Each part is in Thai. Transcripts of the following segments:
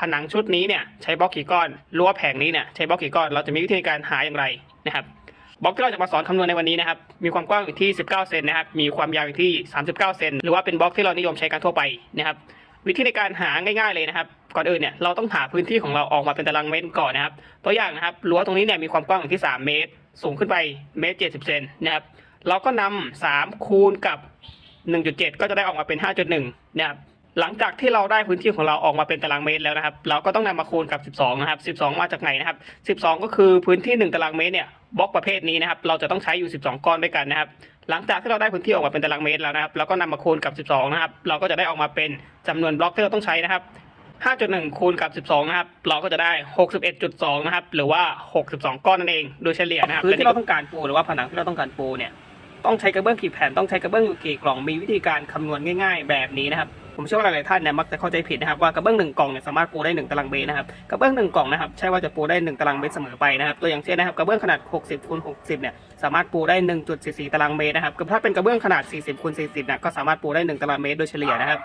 ผนังชุดนี้เนี่ยใช้บล็อกกี่ก้อนรั้วแผงนี้เนี่ยใช้บล็อกกี่ก้อนเราจะมีวิธีการหาอย่างไรนะครับบล็อกที่เราจะมาสอนคำนวณในวันนี้นะครับ มีความกว้างอยู่ที่ 19 เซนนะครับ มีความยาวอยู่ที่ 39 เซน หรือว่าเป็นบล็อกที่เรานิยมใช้กันทั่วไปนะครับ วิธีในการหาง่ายๆเลยนะครับ ก่อนอื่นเนี่ยเราต้องหาพื้นที่ของเราออกมาเป็นตารางเมตรก่อนนะครับ ตัวอย่างนะครับรั้วตรงนี้เนี่ยมีความกว้างอยู่ที่ 3 เมตร สูงขึ้นไปเมตร 70 เซนนะครับ เราก็นำ3คูณกับ 1.7 ก็จะได้ออกมาเป็น 5.1 นะครับ หลังจากที่เราได้พื้นที่ของเราออกมาเป็นตารางเมตรแล้วนะครับ เราก็ต้องนำมาคูณกับ 12 นะครับ 12 มาจากไหนนะครับ 12 ก็คือพื้นที่ 1 ตารางเมตรเนี่ยบล็อกประเภทนี้นะครับ เราจะต้องใช้อยู่ 12 ก้อนด้วยกันนะครับ หลังจากที่เราได้พื้นที่ออกมาเป็นตารางเมตรแล้วนะครับ เราก็นำมาคูณกับ 12 นะครับ เราก็จะได้ออกมาเป็นจำนวนบล็อกที่เราต้องใช้นะครับ 5.1 คูณกับ 12 นะครับ เราก็จะได้ 61.2 นะครับ หรือว่า 62 ก้อนนั่นเอง โดยเฉลี่ยนะครับพื้นที่เราต้องการปูหรือว่าผนังที่เราต้องการปูเนี่ย ต้องใช้กระเบื้องกี่แผ่น ต้องใช้กระเบื้องอยู่กี่กล่อง มีวิธีการคำนวณง่าย ๆ แบบนี้นะครับ ผมเชื่อว่าหลายๆท่านเนี่ยมักจะเข้าใจผิดนะครับว่ากระเบื้องหนึ่งกล่องเนี่ยสามารถปูได้หนึ่งตารางเมตรนะครับกระเบื้องหนึ่งกล่องนะครับใช่ว่าจะปูได้หนึ่งตารางเมตรเสมอไปนะครับตัวอย่างเช่นนะครับกระเบื้องขนาด 60คูณ60เนี่ยสามารถปูได้ 1.44 ตารางเมตรนะครับถ้าเป็นกระเบื้องขนาด 40คูณ40เนี่ยก็สามารถปูได้ 1 ตารางเมตรโดยเฉลี่ยนะครับ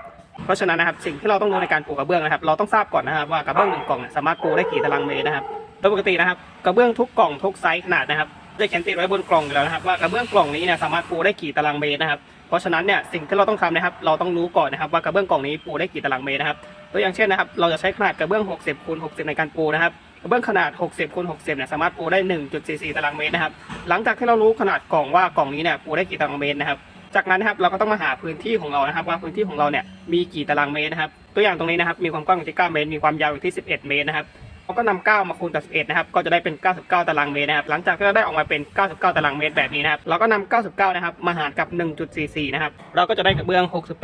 เพราะฉะนั้นนะครับสิ่งที่เราต้องรู้ในการปูกระเบื้องนะครับเราต้องทราบก่อนนะครับว่ากระเบื้องหนึ่งกล่องเนี่ยสามารถปูได้กี่ตารางเมตรนะครับโดยปกตินะครับกระเบื้องทุกกล่องทุกไซส์ขนาดนะครับจะเขียนติดไว้บนกล่องอยู่แล้วนะครับว่ากระเบื้องกล่องนี้เนี่ยสามารถปูได้กี่ตารางเมตรนะครับ ราะฉะนั้นเนี่ยสิ่งที่เราต้องทำนะครับ เราต้องรู้ก่อนนะครับว่ากระเบื้องกล่องนี้ปูได้กี่ตารางเมตรนะครับตัวอย่างเช่นนะครับ เราจะใช้ขนาดกระเบื้อง 60คูณ60 ในการปูนะครับกระเบื้องขนาด 60คูณ60เนี่ยสามารถปูได้ 1.44 ตารางเมตรนะครับ หลังจากที่เรารู้ขนาดกล่องว่ากล่องนี้เนี่ยปูได้กี่ตารางเมตรนะครับ จากนั้นนะครับเราก็ต้องมาหาพื้นที่ของเรานะครับ ว่าพื้นที่ของเราเนี่ยมีกี่ตารางเมตรนะครับ ตัวอย่างตรงนี้นะครับมีความกว้างอยู่ที่ 9 เมตร มีความยาวอยู่ที่ 11 เมตรนะครับ เราก็นำ9มาคูณกับ11นะครับ ก็จะได้เป็น 99 ตารางเมตรนะครับ หลังจากที่เราได้ออกมาเป็น 99 ตารางเมตรแบบนี้นะครับ เราก็นำ99 นะครับ มาหารกับ 1.44 นะครับ เราก็จะได้กระเบื้อง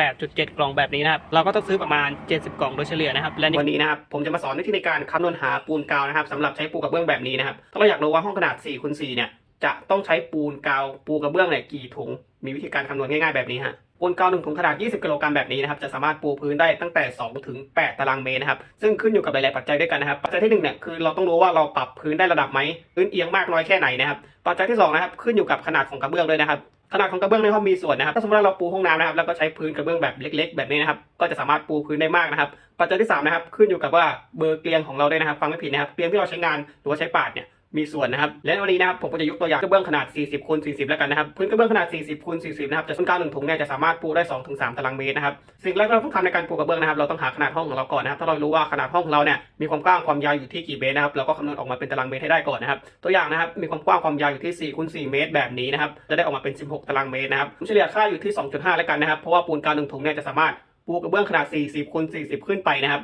68.7 กล่องแบบนี้นะครับ เราก็ต้องซื้อประมาณ 70 กล่องโดยเฉลี่ยนะครับ และวันนี้นะครับ ผมจะมาสอนวิธีในการคำนวณหาปูนกาวนะครับสำหรับใช้ปูกระเบื้องแบบนี้นะครับ ถ้าเราอยากรู้ว่าห้องขนาด4คูณ4เนี่ย จะต้องใช้ปูนกาวปูกระเบื้องเนี่ยกี่ถุง มีวิธีการคำนวณง่ายๆแบบนี้ฮะปูนกาวหนึ่งถุงขนาด 20 กิโลกรัมแบบนี้นะครับ จะสามารถปูพื้นได้ตั้งแต่ 2 ถึง 8 ตารางเมตรนะครับ ซึ่งขึ้นอยู่กับหลาย ๆ ปัจจัยด้วยกันนะครับ ปัจจัยที่หนึ่งเนี่ยคือเราต้องรู้ว่าเราปรับพื้นได้ระดับไหม พื้นเอียงมากน้อยแค่ไหนนะครับ ปัจจัยที่สองนะครับ ขึ้นอยู่กับขนาดของกระเบื้องด้วยนะครับ ขนาดของกระเบื้องในห้องมีส่วนนะครับ ถ้าสมมติว่าเราปูห้องน้ำนะครับ แล้วก็ใช้พื้นกระเบื้องแบบเล็ก ๆ แบบนี้นะครับ ก็จะสามารถปูพื้นได้มากนะครับ ปัจจัยที่สามนะครับ ขึ้นอยู่กับว่าเบอร์เกลียงของเราด้วยนะครับ ฟังไม่ผิดนะครับ เกลียงที่เราใช้งานหรือว่าใช้ปาดเนี่ย มีส่วนนะครับ และในวันนี้นะครับผมก็จะยกตัวอย่างกระเบื้องขนาด 40คูณ40 แล้วกันนะครับ พื้นกระเบื้องขนาด 40คูณ40 นะครับจะต้นกาวหนึ่งถุงเนี่ยจะสามารถปูได้ 2 ถึง 3 ตารางเมตรนะครับ สิ่งแรกที่เราต้องทำในการปูกระเบื้องนะครับ เราต้องหาขนาดห้องของเราก่อนนะครับ ถ้าเรารู้ว่าขนาดห้องของเราเนี่ยมีความกว้างความยาวอยู่ที่กี่เมตรนะครับ เราก็คำนวณออกมาเป็นตารางเมตรให้ได้ก่อนนะครับ ตัวอย่างนะครับ มีความกว้างความยาวอยู่ที่4คูณ4เมตร แบบนี้นะครับ จะได้ออกมาเป็น 16 ตารางเมตรนะครับเฉลี่ยค่าอยู่ที่ 2.5 แล้วกันนะครับ เพราะว่าปูนกาวหนึ่งถุงเนี่ยจะสามารถปูกระเบื้องขนาด 40คูณ40 ขึ้นไปนะครับ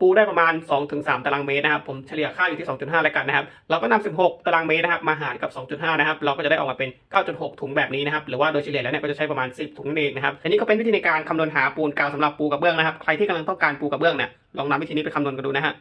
ปูได้ประมาณ 2-3 ตารางเมตรนะครับ ผมเฉลี่ยค่าอยู่ที่ 2.5 แล้วกันนะครับ เราก็นำ16 ตารางเมตรนะครับ มาหารกับ 2.5 นะครับ เราก็จะได้ออกมาเป็น 9.6 ถุงแบบนี้นะครับ หรือว่าโดยเฉลี่ยแล้วเนี่ยก็จะใช้ประมาณ 10 ถุงนั่นเองนะครับ อันนี้ก็เป็นวิธีในการคำนวณหาปูนกาวสำหรับปูกระเบื้องนะครับ ใครที่กำลังต้องการปูกระเบื้องเนี่ย ลองนำวิธีนี้ไปคำนวณกันดูนะฮะ